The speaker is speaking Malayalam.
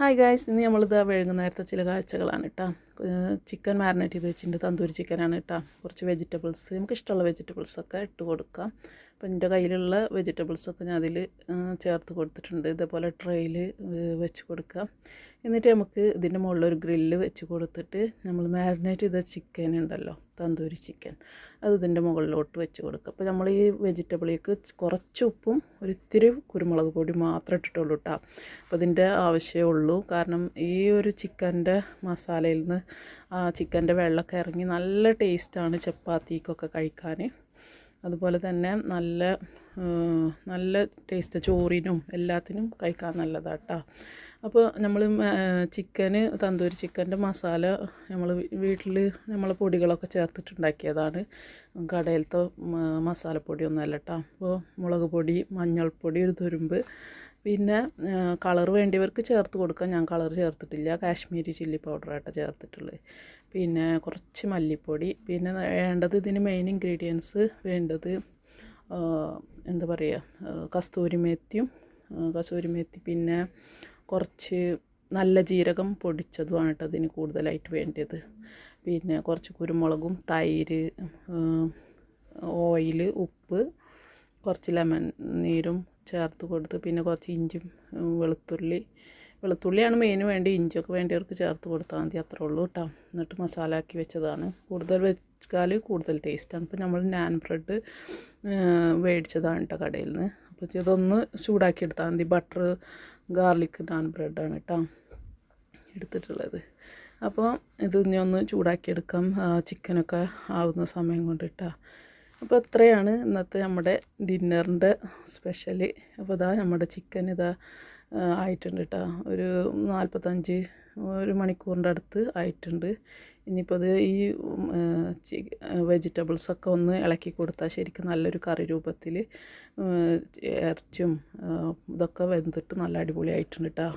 ഹായ് ഗായ്സ് ഇന്ന് നമ്മളിത് വൈകുന്നേരത്തെ ചില കാഴ്ചകളാണ് കേട്ടോ ചിക്കൻ മാരിനേറ്റ് ചെയ്ത് വെച്ചിട്ടുണ്ട് തന്തൂരി ചിക്കനാണ് കേട്ടോ കുറച്ച് വെജിറ്റബിൾസ് നമുക്ക് ഇഷ്ടമുള്ള വെജിറ്റബിൾസൊക്കെ ഇട്ട് കൊടുക്കാം. അപ്പോൾ എന്റെ കയ്യിലുള്ള വെജിറ്റബിൾസൊക്കെ ഞാൻ അതിൽ ചേർത്ത് കൊടുത്തിട്ടുണ്ട്. ഇതേപോലെ ട്രെയിൽ വെച്ച് കൊടുക്കാം. എന്നിട്ട് നമുക്ക് ഇതിന്റെ മുകളിൽ ഒരു ഗ്രില്ല് വെച്ച് കൊടുത്തിട്ട് നമ്മൾ മാരിനേറ്റ് ചെയ്ത ചിക്കൻ ഉണ്ടല്ലോ തന്തൂരി ചിക്കൻ അത് ഇതിന്റെ മുകളിലോട്ട് വെച്ച് കൊടുക്കുക അപ്പോൾ നമ്മൾ ഈ വെജിറ്റബിളിലേക്ക് കുറച്ച് ഉപ്പും ഒരു ഇത്തിരി കുരുമുളക് പൊടി മാത്രം ഇട്ടിട്ടുള്ളൂ കേട്ടോ അപ്പോൾ ഇതിന്റെ ആവശ്യമേ ഉള്ളൂ. കാരണം ഈ ഒരു ചിക്കന്റെ മസാലയിൽ നിന്ന് ആ ചിക്കന്റെ വെള്ളമൊക്കെ ഇറങ്ങി നല്ല ടേസ്റ്റാണ് ചപ്പാത്തിക്കൊക്കെ കഴിക്കാൻ. അതുപോലെ തന്നെ നല്ല നല്ല ടേസ്റ്റ് ചോറിനും എല്ലാത്തിനും കഴിക്കാൻ നല്ലതാണ് കേട്ടോ അപ്പോൾ നമ്മൾ ചിക്കന് തന്തൂരി ചിക്കന്റെ മസാല നമ്മൾ വീട്ടിൽ നമ്മൾ പൊടികളൊക്കെ ചേർത്തിട്ടുണ്ടാക്കിയതാണ്. കടയിലത്തെ മസാലപ്പൊടി ഒന്നുമല്ല കേട്ടോ അപ്പോൾ മുളക് പൊടി മഞ്ഞൾപ്പൊടി ഒരു തുരുമ്പ്. പിന്നെ കളർ വേണ്ടിയവർക്ക് ചേർത്ത് കൊടുക്കാം. ഞാൻ കളർ ചേർത്തിട്ടില്ല. കാശ്മീരി ചില്ലി പൗഡറായിട്ട് ചേർത്തിട്ടുള്ളത് പിന്നെ കുറച്ച് മല്ലിപ്പൊടി. പിന്നെ വേണ്ടത് ഇതിന് മെയിൻ ഇൻഗ്രീഡിയൻസ് വേണ്ടത് എന്താ പറയുക കസ്തൂരി മേത്തിയും കസൂരി മേത്തി പിന്നെ കുറച്ച് നല്ല ജീരകം പൊടിച്ചതുമാണ് കേട്ടോ അതിന് കൂടുതലായിട്ട് വേണ്ടത് പിന്നെ കുറച്ച് കുരുമുളകും തൈര് ഓയിൽ ഉപ്പ് കുറച്ച് ലെമൺ നീരും ചേർത്ത് കൊടുത്ത്. പിന്നെ കുറച്ച് ഇഞ്ചും വെളുത്തുള്ളി വെളുത്തുള്ളിയാണ് മെയിന് വേണ്ടി ഇഞ്ചൊക്കെ വേണ്ടിയവർക്ക് ചേർത്ത് കൊടുത്താൽ മതി. അത്രേ ഉള്ളൂ കേട്ടോ എന്നിട്ട് മസാല ആക്കി വെച്ചതാണ്. കൂടുതൽ വെച്ചാൽ കൂടുതൽ ടേസ്റ്റാണ് ഇപ്പോൾ നമ്മൾ നാൻ ബ്രെഡ് മേടിച്ചതാണ് കേട്ടോ കടയിൽ നിന്ന് അപ്പോൾ ഇതൊന്ന് ചൂടാക്കി എടുത്താൽ മതി. ബട്ടർ ഗാർലിക് നാൻ ബ്രെഡാണ് കേട്ടോ എടുത്തിട്ടുള്ളത്. അപ്പോൾ ഇത് ഇനി ഒന്ന് ചൂടാക്കിയെടുക്കാം ചിക്കനൊക്കെ ആവുന്ന സമയം കൊണ്ട് കേട്ടോ അപ്പോൾ ഇത്രയാണ് ഇന്നത്തെ നമ്മുടെ ഡിന്നറിന്റെ സ്പെഷ്യൽ അപ്പോൾ ഇതാ നമ്മുടെ ചിക്കൻ ഇതാ ആയിട്ടുണ്ട് കേട്ടോ ഒരു നാൽപ്പത്തഞ്ച് ഒരു മണിക്കൂറിന്റെ അടുത്ത് ആയിട്ടുണ്ട്. ഇനിയിപ്പോൾ അത് ഈ വെജിറ്റബിൾസൊക്കെ ഒന്ന് ഇളക്കി കൊടുത്താൽ ശരിക്കും നല്ലൊരു കറി രൂപത്തിൽ ഇറച്ചും ഇതൊക്കെ വെന്തിട്ട് നല്ല അടിപൊളിയായിട്ടുണ്ട് കേട്ടോ